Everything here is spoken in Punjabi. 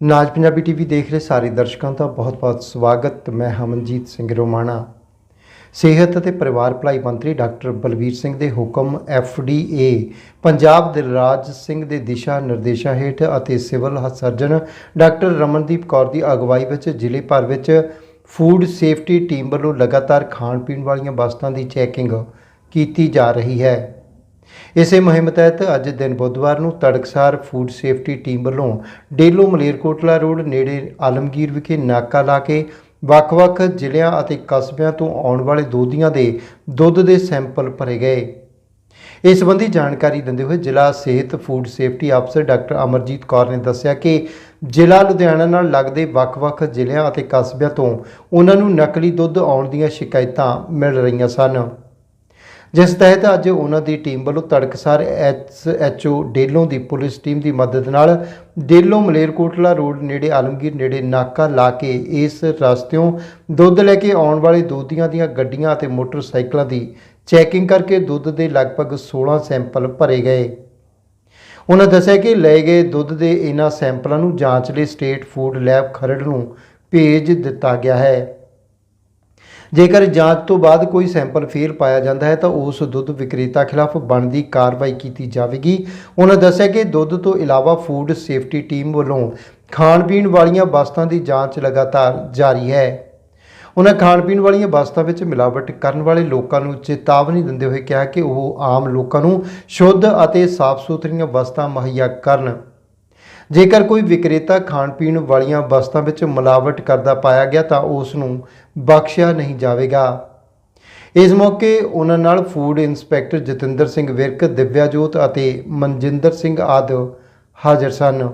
ਨਾਜ ਪੰਜਾਬੀ ਟੀਵੀ ਦੇਖ ਰਹੇ ਸਾਰੇ ਦਰਸ਼ਕਾਂ ਦਾ ਬਹੁਤ-ਬਹੁਤ ਸਵਾਗਤ। ਮੈਂ ਹਮਨਜੀਤ ਸਿੰਘ ਰੋਮਾਣਾ। ਸਿਹਤ ਅਤੇ ਪਰਿਵਾਰ ਭਲਾਈ ਮੰਤਰੀ ਡਾਕਟਰ ਬਲਵੀਰ ਸਿੰਘ ਦੇ ਹੁਕਮ ਏ, ਪੰਜਾਬ ਦਿਲਰਾਜ ਸਿੰਘ ਦੇ ਦਿਸ਼ਾ ਨਿਰਦੇਸ਼ਾਂ ਹੇਠ ਅਤੇ civil surgeon doctor Ramandeep Kaur ਦੀ ਅਗਵਾਈ ਵਿੱਚ ਜ਼ਿਲ੍ਹੇ ਭਰ ਵਿੱਚ ਫੂਡ ਸੇਫਟੀ ਟੀਮ ਵੱਲੋਂ ਲਗਾਤਾਰ ਖਾਣ ਪੀਣ ਵਾਲੀਆਂ ਵਸਤਾਂ ਦੀ ਚੈਕਿੰਗ ਕੀਤੀ ਜਾ ਰਹੀ ਹੈ। ਇਸੇ ਮੁਹਿੰਮ ਤਹਿਤ ਅੱਜ ਦਿਨ ਬੁੱਧਵਾਰ ਨੂੰ ਤੜਕਸਾਰ ਫੂਡ ਸੇਫਟੀ ਟੀਮ ਵੱਲੋਂ ਡੇਲੋ ਮਲੇਰਕੋਟਲਾ ਰੋਡ ਨੇੜੇ ਆਲਮਗੀਰ ਵਿਖੇ ਨਾਕਾ ਲਾ ਕੇ ਵੱਖ-ਵੱਖ ਜ਼ਿਲ੍ਹਿਆਂ ਅਤੇ ਕਸਬਿਆਂ ਤੋਂ ਆਉਣ ਵਾਲੇ ਦੋਧੀਆਂ ਦੇ ਦੁੱਧ ਦੇ ਸੈਂਪਲ ਭਰੇ ਗਏ। ਇਸ ਸੰਬੰਧੀ ਜਾਣਕਾਰੀ ਦਿੰਦੇ ਹੋਏ ਜ਼ਿਲ੍ਹਾ ਸਿਹਤ ਫੂਡ ਸੇਫਟੀ ਅਫਸਰ ਡਾਕਟਰ ਅਮਰਜੀਤ ਕੌਰ ਨੇ ਦੱਸਿਆ ਕਿ ਜ਼ਿਲ੍ਹਾ ਲੁਧਿਆਣਾ ਨਾਲ ਲੱਗਦੇ ਵੱਖ-ਵੱਖ ਜ਼ਿਲ੍ਹਿਆਂ ਅਤੇ ਕਸਬਿਆਂ ਤੋਂ ਉਹਨਾਂ ਨੂੰ ਨਕਲੀ ਦੁੱਧ ਆਉਣ ਦੀਆਂ ਸ਼ਿਕਾਇਤਾਂ ਮਿਲ ਰਹੀਆਂ ਸਨ। ਜਿਸ ਤਹਿਤ ਅੱਜ ਉਹਨਾਂ ਦੀ ਟੀਮ ਵੱਲੋਂ ਤੜਕਸਾਰ ਐਚਓ ਡੇਲੋਂ ਦੀ ਪੁਲਿਸ ਟੀਮ ਦੀ ਮਦਦ ਨਾਲ ਡੇਲੋਂ ਮਲੇਰਕੋਟਲਾ ਰੋਡ ਨੇੜੇ ਆਲਮਗੀਰ ਨੇੜੇ ਨਾਕਾ ਲਾ ਕੇ ਇਸ ਰਸਤਿਓਂ ਦੁੱਧ ਲੈ ਕੇ ਆਉਣ ਵਾਲੇ ਦੋਧੀਆਂ ਦੀਆਂ ਗੱਡੀਆਂ ਅਤੇ ਮੋਟਰਸਾਈਕਲਾਂ ਦੀ ਚੈਕਿੰਗ ਕਰਕੇ ਦੁੱਧ ਦੇ ਲਗਭਗ 16 ਸੈਂਪਲ ਭਰੇ ਗਏ। ਉਹਨਾਂ ਦੱਸਿਆ ਕਿ ਲਏ ਗਏ ਦੁੱਧ ਦੇ ਇਹਨਾਂ ਸੈਂਪਲਾਂ ਨੂੰ ਜਾਂਚ ਲਈ ਸਟੇਟ ਫੂਡ ਲੈਬ ਖਰੜ ਨੂੰ ਭੇਜ ਦਿੱਤਾ ਗਿਆ ਹੈ। ਜੇਕਰ ਜਾਂਚ ਤੋਂ ਬਾਅਦ ਕੋਈ ਸੈਂਪਲ ਫੇਲ ਪਾਇਆ ਜਾਂਦਾ ਹੈ ਤਾਂ ਉਸ ਦੁੱਧ ਵਿਕਰੇਤਾ ਖਿਲਾਫ ਬਣਦੀ ਕਾਰਵਾਈ ਕੀਤੀ ਜਾਵੇਗੀ। ਉਹਨਾਂ ਦੱਸਿਆ ਕਿ ਦੁੱਧ ਤੋਂ ਇਲਾਵਾ ਫੂਡ ਸੇਫਟੀ ਟੀਮ ਵੱਲੋਂ ਖਾਣ ਪੀਣ ਵਾਲੀਆਂ ਵਸਤਾਂ ਦੀ ਜਾਂਚ ਲਗਾਤਾਰ ਜਾਰੀ ਹੈ। ਉਹਨਾਂ ਖਾਣ ਪੀਣ ਵਾਲੀਆਂ ਵਸਤਾਂ ਵਿੱਚ ਮਿਲਾਵਟ ਕਰਨ ਵਾਲੇ ਲੋਕਾਂ ਨੂੰ ਚੇਤਾਵਨੀ ਦਿੰਦੇ ਹੋਏ ਕਿਹਾ ਕਿ ਉਹ ਆਮ ਲੋਕਾਂ ਨੂੰ ਸ਼ੁੱਧ ਅਤੇ ਸਾਫ਼ ਸੁਥਰੀਆਂ ਵਸਤਾਂ ਮੁਹੱਈਆ ਕਰਨ। ਜੇਕਰ ਕੋਈ ਵਿਕਰੇਤਾ ਖਾਣ ਪੀਣ ਵਾਲੀਆਂ ਵਸਤਾਂ ਵਿੱਚ ਮਿਲਾਵਟ ਕਰਦਾ ਪਾਇਆ ਗਿਆ ਤਾਂ ਉਸ ਨੂੰ ਬਖਸ਼ਿਆ ਨਹੀਂ ਜਾਵੇਗਾ। ਇਸ ਮੌਕੇ ਉਹਨਾਂ ਨਾਲ ਫੂਡ ਇੰਸਪੈਕਟਰ ਜਤਿੰਦਰ ਸਿੰਘ ਵਿਰਕ, ਦਿਵਿਆਜੋਤ ਅਤੇ ਮਨਜਿੰਦਰ ਸਿੰਘ ਆਦਿ ਹਾਜ਼ਰ ਸਨ।